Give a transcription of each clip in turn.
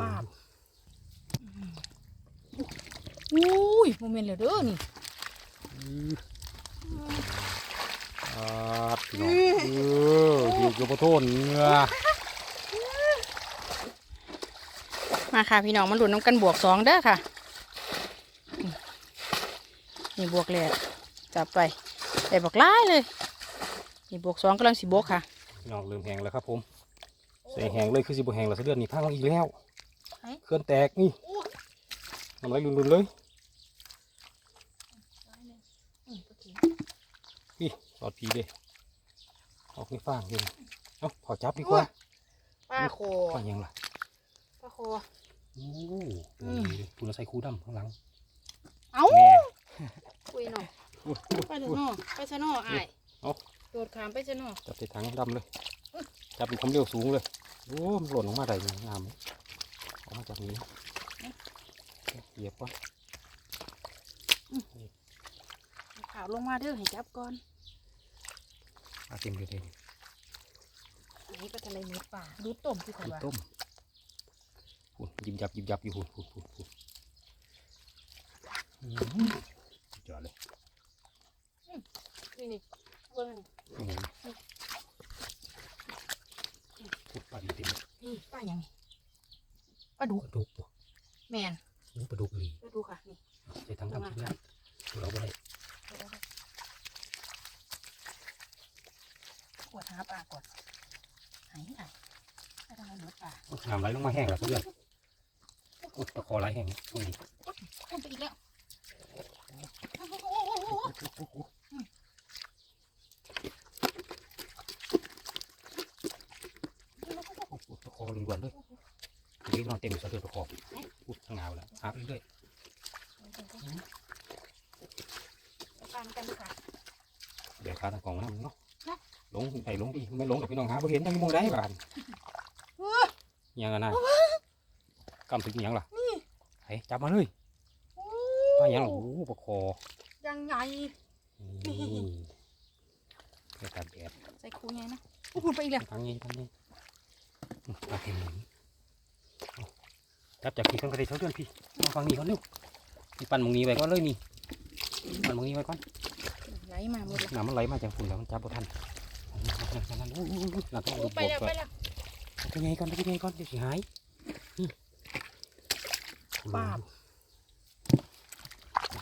ปาบอุ้ยโมเมนต์เลยเด้อนี่อ่าพี่น้องเอออยู่กับพ่อโทนเหงือมาค่ะพี่น้องมาหลุนน้ำกันบวกสองเด้อค่ะ นี่บวกแรกจับไปได้บวกหลายเลย นี่บวกสองกำลังสิบวกค่ะ พี่น้องเริ่มแห้งแล้วครับผมใส่แห้งเลยคือสิบแห้งแล้วเสะเดือนนี่พังอีกแล้วไหน เคลื่อนแตกนี่น้ำไหลรุนๆเลยพี่สอดผีเลยออกไม่ฟางเลยเอ้าขอจับดีกว่าป้าโคฟางยังล่ะป้าโคโอ้อืมคุณใส่คูดำข้างหลัง เอ้าแม่คุยหน่อยไปเถอะเนอไปซะเนออ้ายเอาโดดขามไปซะเนอจับใส่ถังดำเลย จับเป็นความเร็วสูงเลย โอ้มันหล่นออกมาได้ยังงามเลย ออกมาจากนี้เหยียบก่อนขาวลงมาเด้อให้จับก่อนอาเต็มเลยเต็มอันนี้ก็ทะเลเม็ดป่าดูต้มที่ขอีวาต้มหุ่นยิบยับยิบยับอยู่หุ่นหุ่นหุ่นหุ่นอื้อหือสุดยอดเลยนี่นี่เบิ่งโอ้โหพุดปลาดีเต็มเลยนี่ป้าหยังนี่ ปลาดุปลาดุกปะแมนโอ้ปลาดุกเลยปลาดุค่ะนี่ใส่ถังดำชิ้นแรกเราไปได้ขวดหาปลาก่อนไหนไหนไปทำไมเหมือนปลาน้ำไหลลงมาแห้งแล้วเพื่อนโอ้ตะคอไหลแห้งตรงนี้ขึ้นไปอีกแล้วโอ้โหตะคอล้วนๆเลยตรง นี้นอนเต็มอยู่ซะเลยตะคออุ๊ยทางงาวแล้วหาไปเรื่อยปลาเหมือนกันด้วยค่ะเดี๋ยวขาทางกล่องน้ำเนาะลงไปลงอีกไม่ลงกับพี่น้องหาบ่เห็นยังมองได้บ้านยังไงนะกำถึงยังล่ะไอ้จับมาเลยมายังล่ะโอ้โหปลาคอยังไงนี่แค่ตัดแดดใส่คูไงนะโอ้โหไปอีกแล้วทางนี้ทางนี้อืมปลาเต็มเลย เอาจับจากพี่คนกระเด็นเขาเดือนพี่มาฟังนี้ก่อนเร็วนี่ปั่นหมองนี้ไว้ก่อนเลยนี่ปั่นหมองนี้ไว้ก่อนไหลมาหมดแล้วน้ำมันไหลมาจากฝุ่นแล้วมันจับบ่ทันนั่นนั่นโอ้โหน้ำต้องโอ้ดูดไปบวกแล้วก่อไปนแล้วไปไงก่อนไปไงก่อนเดี๋ยวสิหายนี่ปาบ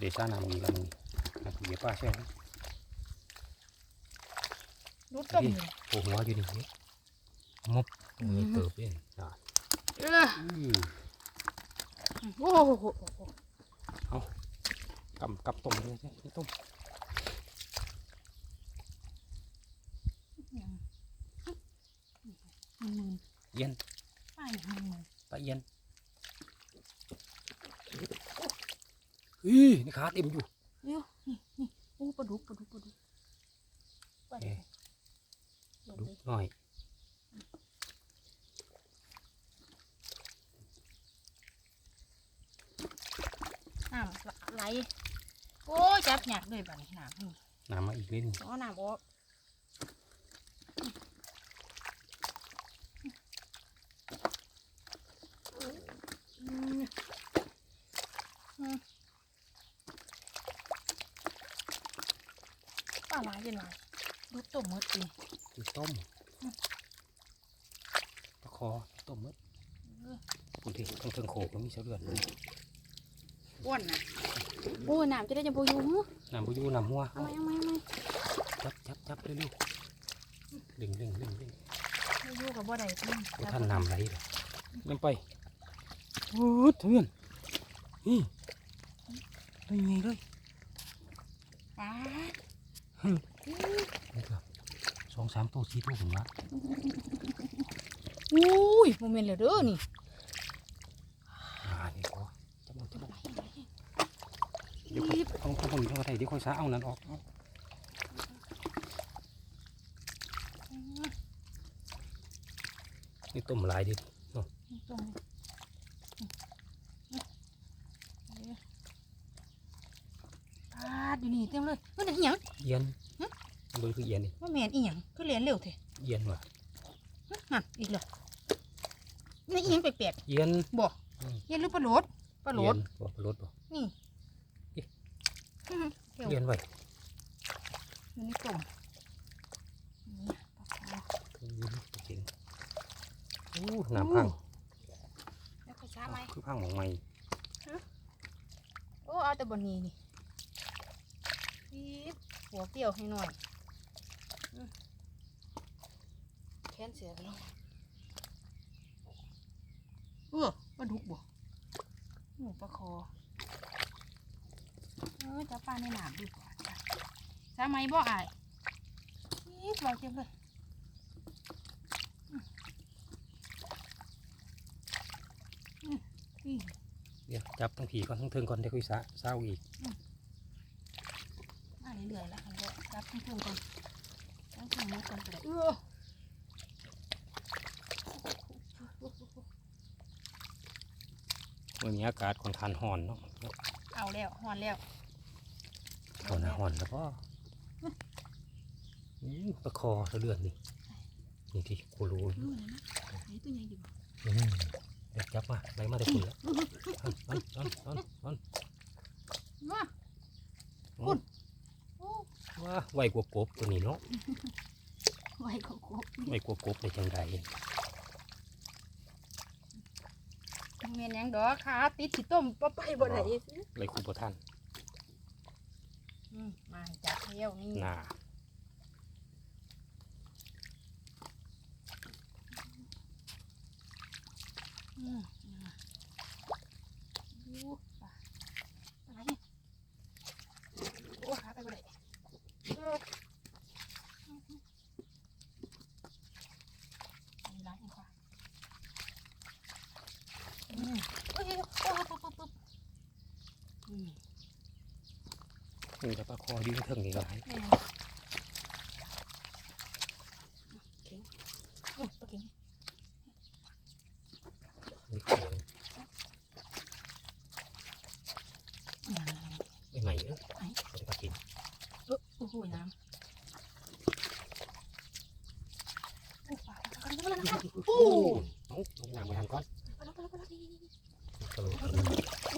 เดี๋ยวซ่าน้ำมีแล้วมึงนะเดี๋ยวป้าแช่นะดูต้มอยู่โอ้หัวอยู่นี่มบมือเติบเองอะ เอออือโอ้โหกำกับต้มเลยใช่ต้มมันมึนเย็นป้าอย่างมันมึนปลาเย็นอีนี่ขาเต็มอยู่เดี๋ยวนี่นี่โอ้ปลาดุกปลาดุกปลาดุกปลาดุกเดี๋ยวดูดิหน่อย น้ำไหล โอ้ยจับหยักเลยบ้านี้น้ำนี่น้ำมาอีกนิดนึงอ๋อน้ำออกอืมอืมปลาหลายยังไงดูต้มหมดสิคือต้มตะคอต้มมดคุณที่เครื่องเครื่องโขกมันมีเส้าเลือด อ้วนนะโอ้ยน้ำจะได้จะโบอยูหูน้ำบุยูน้ำหัวเอาไหมเอาไหมเอาไหมจับจับจับเร็วๆดึงดึงดึงดึงโบอยูกับบ่ได้ที่ว่าท่านนำไหลเลยเล่นไปโอ้ยเถื่อนนี่ได้ไงเลยป้านี่ครับสองสามตัวสี่ตัวผมละอุ้ยโมเมนต์เลยเด้อนี่ อ่านี่พอจับเอาจับเอาเดี๋ยวค่อยเอาเอาตรงนี้เท่าไหร่เดี๋ยวค่อยซาเอานั้นออกเอานี่ต้มหลายดิตรงปาดอยู่นี่เต็มเลยมันเป็นอีหยังเย็นเบิ่งคือเย็นนี่ว่าแมนอีหยังคือเรียนเร็วเถอะเย็นว่ะนั่นอีกแล้วนี่อีหยังแปลกเย็นๆบ่เย็นหรือปลาโหลดปลาโหลดเย็นบ่ปลาโหลดบ่นี่อื้อ เดี๋ยวเย็นไว้มันนี่ต้มนี่ปลาคออืมจริงอู้น้ำพังแล้วก็ช้าไหมคือพังหมองใหม่โอ้เอาแต่บนนี้นี่ปี๊บหัวเกี่ยวให้หน่อยอื้อแค้นเสียกันแล้วเออปลาดุกบ่หนูปลาคอ เออจะปลาในหนามดีกว่าจ้ะช้าไหมบ่อายปี๊บลอยเต็มเลยอื้ออื้ออื้อเดี๋ยวจับทั้งผีก่อนทั้งเทิงก่อนเดี๋ยวคุยสะเศร้าอีกมาเรื่อยๆแล้วคันว่ารับทั้งเครื่องก่อนทั้งเครื่องนี้ก่อนก็ได้เออวันนี้อากาศค่อนข้างร้อนเนาะ เอาแล้วหอนแล้วเอาหน้าร้อนแล้วก็อืมประคอสะเดือนนี่นี่ที่กูรู้รู้นะนะไหนตัวใหญ่อยู่อืมเดี๋ยวจับมาไหลมาได้คุณแล้วนอนนอนนอนนอนมาโอ้ว่าไวกว่ากบตัวนี้เนาะไว้เขาครบไวกว่ากบในจังใด เมียนยังดอกขาติดที่ต้มปะไปบ่ได้ไรคูปท่านอืมมาจับเที่ยวนี่ หน้า อืมมาดูปลาอะไรโอ้ขาไปบ่ได้เออมีร้านอีกค่ะอืมเอ้ยโอ้ปุ๊บปุ๊บปุ๊บอืม นี่จะปลาคอยืนเทิงนี่ก็ได้แม่เก่งอืมปลาเก่งนี่คืออืมไม่ใหม่เนอะเขาจะมากินโอ้โหน้ำโอ้ปลาปลาปลาปลาปลาปลาปลา โอ้เอาลงน้ำมาทางก้อน ปลาปลาปลานี่นี่นี่ กระโดดกระโดด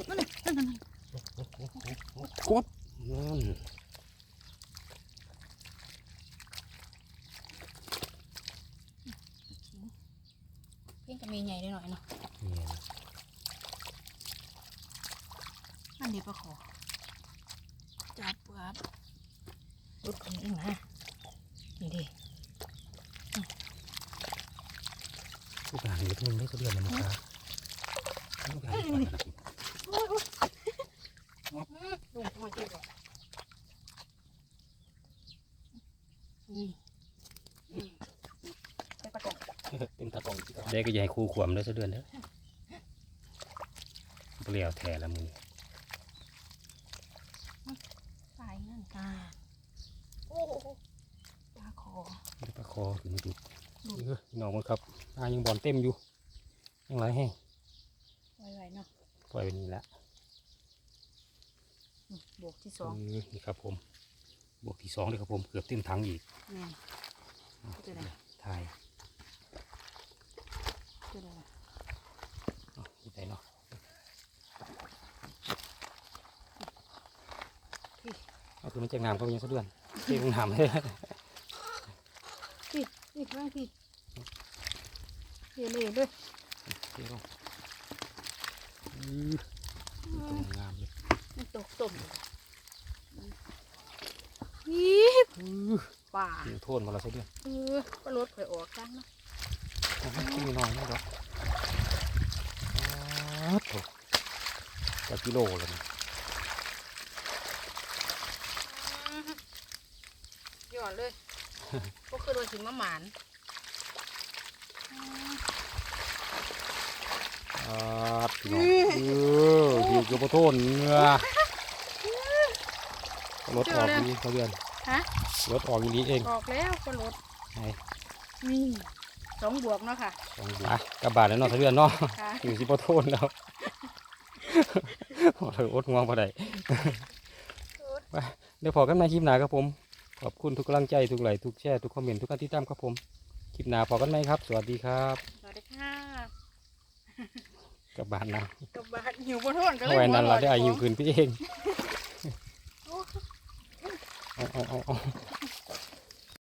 นั่นน่ะนั่นนั่นนั่น กบนั่น เพียงจะมีใหญ่ ได้หน่อยเนาะเนี่ยอันนี้ปลาขอจับปั๊บลุกขึ้นเองนะนี่ดิลูกหลานเล็กนึงไม่ก็เดือนละมั้งครับลูกหลานโอ้ยโอ้ยอืมลุงทำไมเจ็บอะอืมอืมไปประกอบ เป็น ตะกองได้ก็ใหญ่คู่ขวมได้สักเดือนเด้อเปลี่ยวแถ่ละมือสายนั่นค่ะโอ้โหปลาคอได้ปลาคอถึงจุดนี่คือพี่น้องมันครับอายังบอลเต็มอยู่ ยังไรแห้งไวๆเนาะปล่อยไปนี่ละอืมบวกที่สองเออนี่ครับผมบวกที่สองเลยครับผมเกือบเต็มถังอีกแม่นก็จะได้ถ่าย ก็จะได้เอาอยู่ไหนเนาะเอาคือมันจากน้ำก็ยังสักเดือนเต็มน้ำเลยพี่นี่บ้างพี่เฮ้ยเลยด้วยเดี๋ยวอือตรงงามเลยมันตกตุ่มยี่อือป่ายิงโทษมาแล้วสักเดือนเออก็รถข่อยออกกันเนาะ โอ้ยขี้น้อยนี่เหรออ้าวโถจะกิโลเลยนะหย่อนเลยก็คือโดนถึงมะหมานอ้าวพี่น้องเออพี่เกือบโทษเนื้อรถออกดีเขาเดือนฮะรถออกอย่างนี้เอง ออกแล้วก็รถไงนี่ สองบวกเนาะค่ะลองดูอะกระบาดแล้วเนาะเขาเดือนเนาะค่ะอยู่สิบ่โทษแล้วเราอดงวงพอได้ไปเดี๋ยวพอกันใหมาคลิปหน้าครับผม ขอบคุณทุกกำลังใจทุกไลค์ทุกแชร์ทุกคอมเมนต์ทุกการติดตามครับผมคลิปหน้าพอกันไหมครับ สวัสดีครับสวัสดีค่ะกลับบ้านนะกับบาดหิวบ่ทนก็เลเอายไว้นั่นหัเราวได้เร้อายุเจ้าของคืนพี่เองโอ้เอาเอาเอาเอา